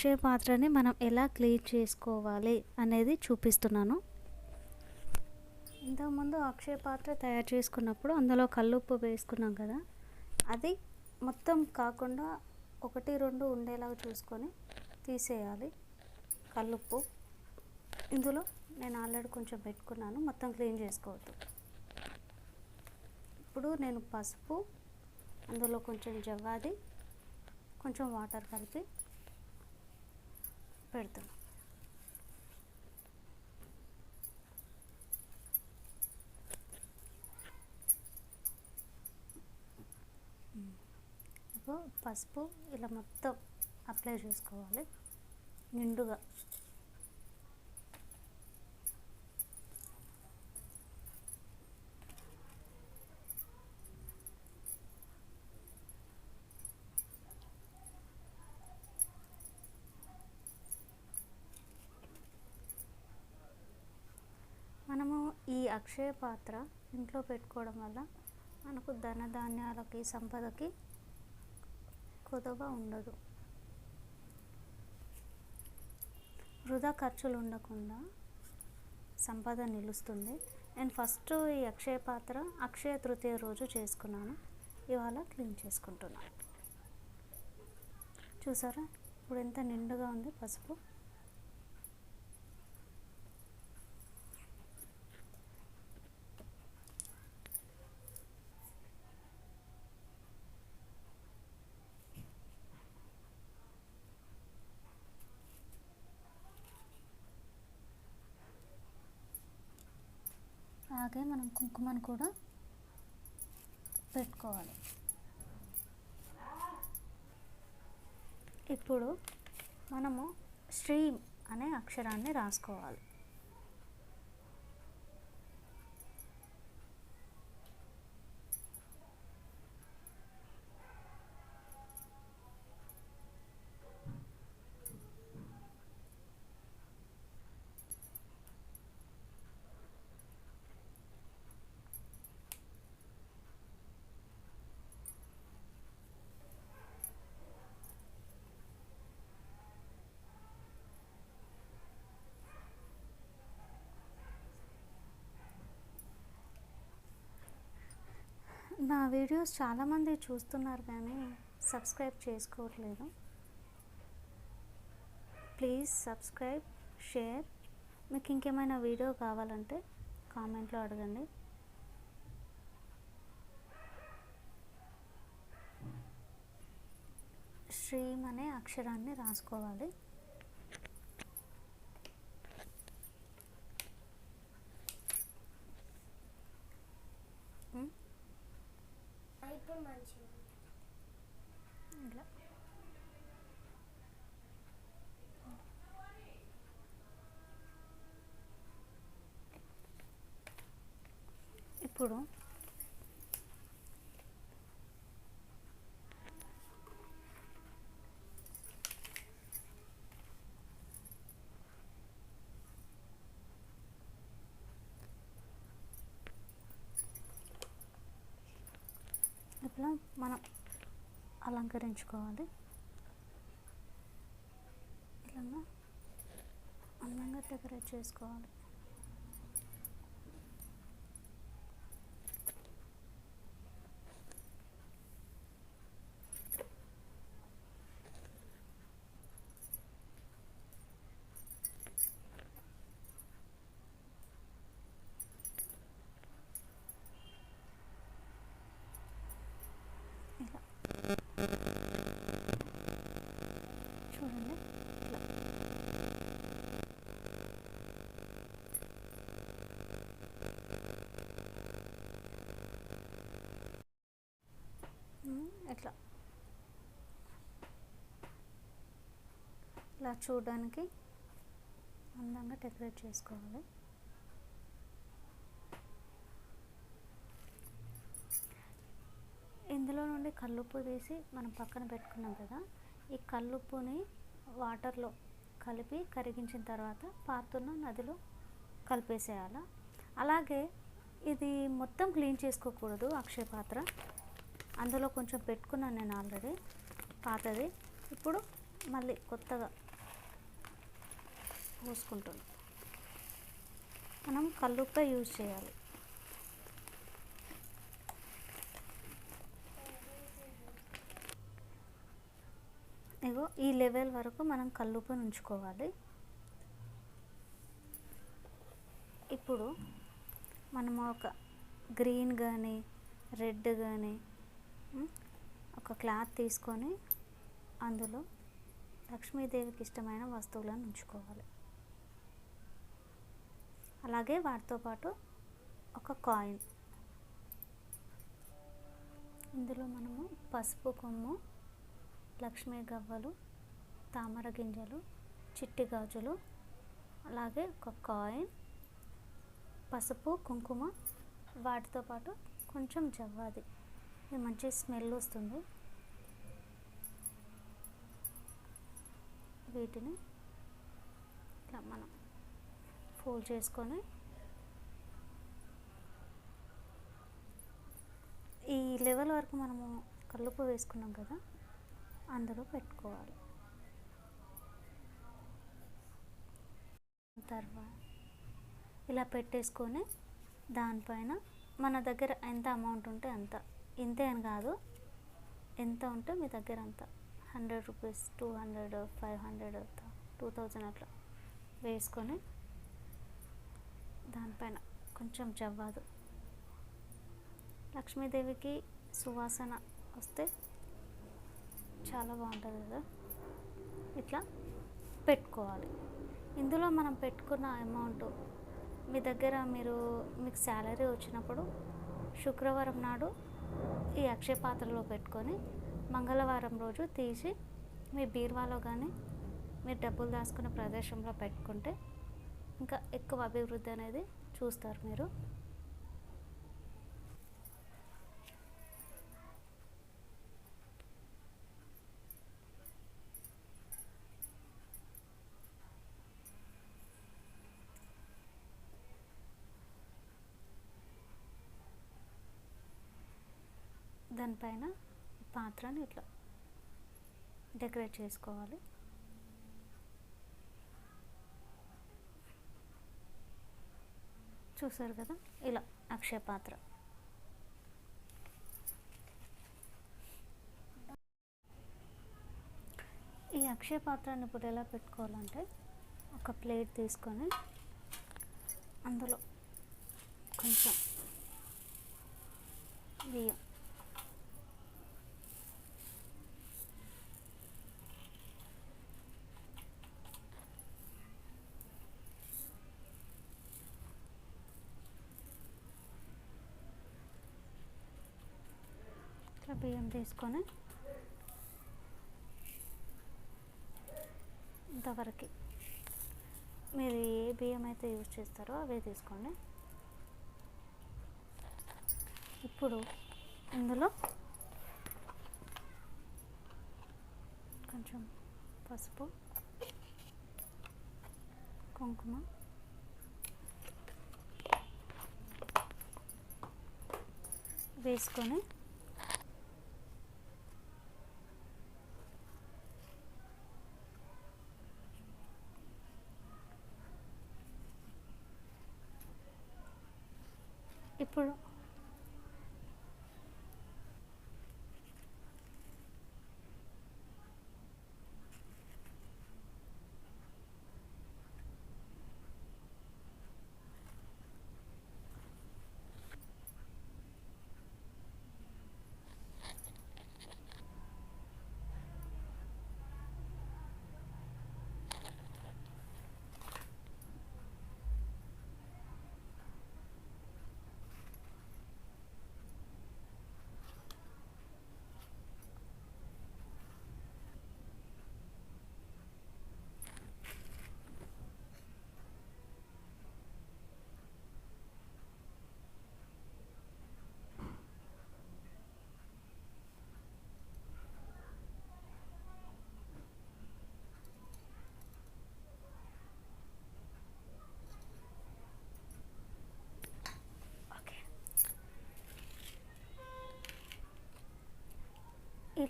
అక్షయ పాత్రని మనం ఎలా క్లీన్ చేసుకోవాలి అనేది చూపిస్తున్నాను. ఇంతకుముందు అక్షయ పాత్ర తయారు చేసుకున్నప్పుడు అందులో కల్లుప్పు వేసుకున్నాం కదా అది మొత్తం కాకుండా ఒకటి రెండు ఉండేలాగా చూసుకొని తీసేయాలి కల్లుప్పు. ఇందులో నేను ఆల్రెడీ కొంచెం పెట్టుకున్నాను మొత్తం క్లీన్ చేసుకోవద్దు. ఇప్పుడు నేను పసుపు అందులో కొంచెం జవ్వాది కొంచెం వాటర్ కలిపి పెడుతున్నాను పసుపు ఇలా మొత్తం అప్లై చేసుకోవాలి. నిండుగా మనము ఈ అక్షయ పాత్ర ఇంట్లో పెట్టుకోవడం వల్ల మనకు ధనధాన్యాలకి సంపదకి కొదవ ఉండదు. వృధా ఖర్చులు ఉండకుండా సంపద నిలుస్తుంది. నేను ఫస్ట్ ఈ అక్షయ పాత్ర అక్షయ తృతీయ రోజు చేసుకున్నాను. ఇవాళ క్లీన్ చేసుకుంటున్నాను. చూసారా? ఇప్పుడు ఎంత నిండుగా ఉంది పసుపు. అలాగే మనం కుంకుమను కూడా పెట్టుకోవాలి. ఇప్పుడు మనము శ్రీం అనే అక్షరాన్ని రాసుకోవాలి. వీడియోస్ చాలామంది చూస్తున్నారు కానీ సబ్స్క్రైబ్ చేసుకోవట్లేదు. Please subscribe share. మీకు ఇంకేమైనా వీడియో కావాలంటే కామెంట్లో అడగండి. శ్రీం అనే అక్షరాన్ని రాసుకోవాలి. ఇలా ఇప్పుడు ఇట్లా మనం అలంకరించుకోవాలి ఇలా అందంగా డెకరేట్ చేసుకోవాలి ఇలా చూడండి ఇలా ఉమ్, ఇట్లా ఇలా చూడడానికి అందంగా డెకరేట్ చేసుకోవాలి. ఇందులో నుండి కల్లుప్పు తీసి మనం పక్కన పెట్టుకున్నాం కదా ఈ కల్లుప్పుని వాటర్లో కలిపి కరిగించిన తర్వాత పారుతున్న నదిలో కలిపేసేయాలి. అలాగే ఇది మొత్తం క్లీన్ చేసుకోకూడదు అక్షయ పాత్ర. అందులో కొంచెం పెట్టుకున్నాను నేను ఆల్రెడీ పాతది. ఇప్పుడు మళ్ళీ కొత్తగా పోసుకుంటుంది మనం కల్లుప్పే యూజ్ చేయాలి. ఇగో ఈ లెవెల్ వరకు మనం కల్లుప్పుని ఉంచుకోవాలి ఇప్పుడు మనము ఒక గ్రీన్ కానీ రెడ్ కానీ ఒక క్లాత్ తీసుకొని అందులో లక్ష్మీదేవికి ఇష్టమైన వస్తువులను ఉంచుకోవాలి. అలాగే వాటితో పాటు ఒక కాయిన్. ఇందులో మనము పసుపు కొమ్ము లక్ష్మీ గవ్వలు తామర గింజలు చిట్టి గాజులు అలాగే ఒక కాయిన్ పసుపు కుంకుమ వాటితో పాటు కొంచెం జవ్వాది. ఇది మంచి స్మెల్ వస్తుంది. వీటిని ఇట్లా మనం ఫోల్డ్ చేసుకొని ఈ లెవెల్ వరకు మనము కల్లుపు వేసుకున్నాం కదా అందులో పెట్టుకోవాలి. తర్వాత ఇలా పెట్టేసుకొని దానిపైన మన దగ్గర ఎంత అమౌంట్ ఉంటే అంత ఇంతే అని కాదు. ఎంత ఉంటే మీ దగ్గర అంత. Hundred rupees two hundred five hundred two thousand అట్లా వేసుకొని దానిపైన కొంచెం జవ్వాదు. లక్ష్మీదేవికి సువాసన వస్తే చాలా బాగుంటుంది కదా. ఇట్లా పెట్టుకోవాలి. ఇందులో మనం పెట్టుకున్న అమౌంట్ మీ దగ్గర మీరు మీకు శాలరీ వచ్చినప్పుడు శుక్రవారం నాడు ఈ అక్షయ పాత్రలో పెట్టుకొని మంగళవారం రోజు తీసి మీ బీరువాలో కానీ మీరు డబ్బులు దాచుకునే ప్రదేశంలో పెట్టుకుంటే ఇంకా ఎక్కువ అభివృద్ధి అనేది చూస్తారు మీరు. దానిపైన పైన పాత్రని ఇట్లా డెకరేట్ చేసుకోవాలి. చూసారు కదా? ఇలా అక్షయ పాత్ర. ఈ అక్షయ పాత్రని ఇప్పుడు ఎలా పెట్టుకోవాలంటే ఒక ప్లేట్ తీసుకొని అందులో కొంచెం బియ్యం బియ్యం తీసుకొని ఇంతవరకు మీరు ఏ బియ్యం అయితే యూజ్ చేస్తారో అవే తీసుకోండి. ఇప్పుడు ఇందులో కొంచెం పసుపు కుంకుమ వేసుకొని ఇప్పుడు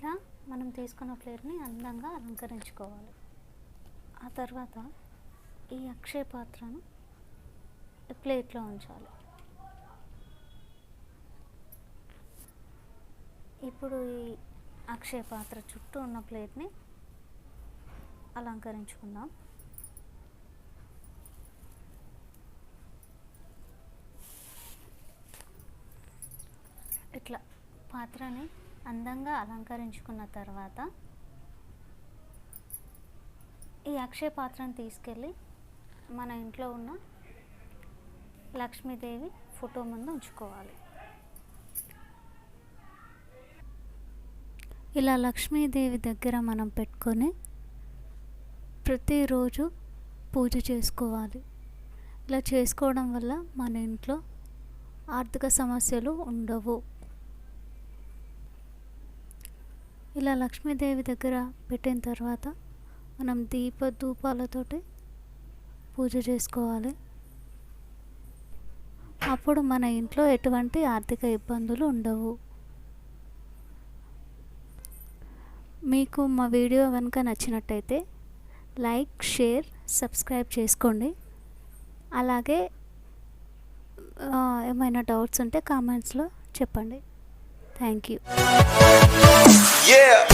ఇలా మనం తీసుకున్న ప్లేట్ని అందంగా అలంకరించుకోవాలి. ఆ తర్వాత ఈ అక్షయ పాత్రను ప్లేట్లో ఉంచాలి. ఇప్పుడు ఈ అక్షయ పాత్ర చుట్టూ ఉన్న ప్లేట్ని అలంకరించుకుందాం. ఇట్లా పాత్రని అందంగా అలంకరించుకున్న తర్వాత ఈ అక్షయ పాత్రను తీసుకెళ్ళి మన ఇంట్లో ఉన్న లక్ష్మీదేవి ఫోటో ముందు ఉంచుకోవాలి. ఇలా లక్ష్మీదేవి దగ్గర మనం పెట్టుకొని ప్రతిరోజు పూజ చేసుకోవాలి. ఇలా చేసుకోవడం వల్ల మన ఇంట్లో ఆర్థిక సమస్యలు ఉండవు. ఇలా లక్ష్మీదేవి దగ్గర పెట్టిన తర్వాత మనం దీప ధూపాలతోటి పూజ చేసుకోవాలి. అప్పుడు మన ఇంట్లో ఎటువంటి ఆర్థిక ఇబ్బందులు ఉండవు. మీకు మా వీడియో కనుక నచ్చినట్టయితే లైక్ షేర్ సబ్స్క్రైబ్ చేసుకోండి. అలాగే ఏమైనా డౌట్స్ ఉంటే కామెంట్స్లో చెప్పండి. Thank you. Yeah.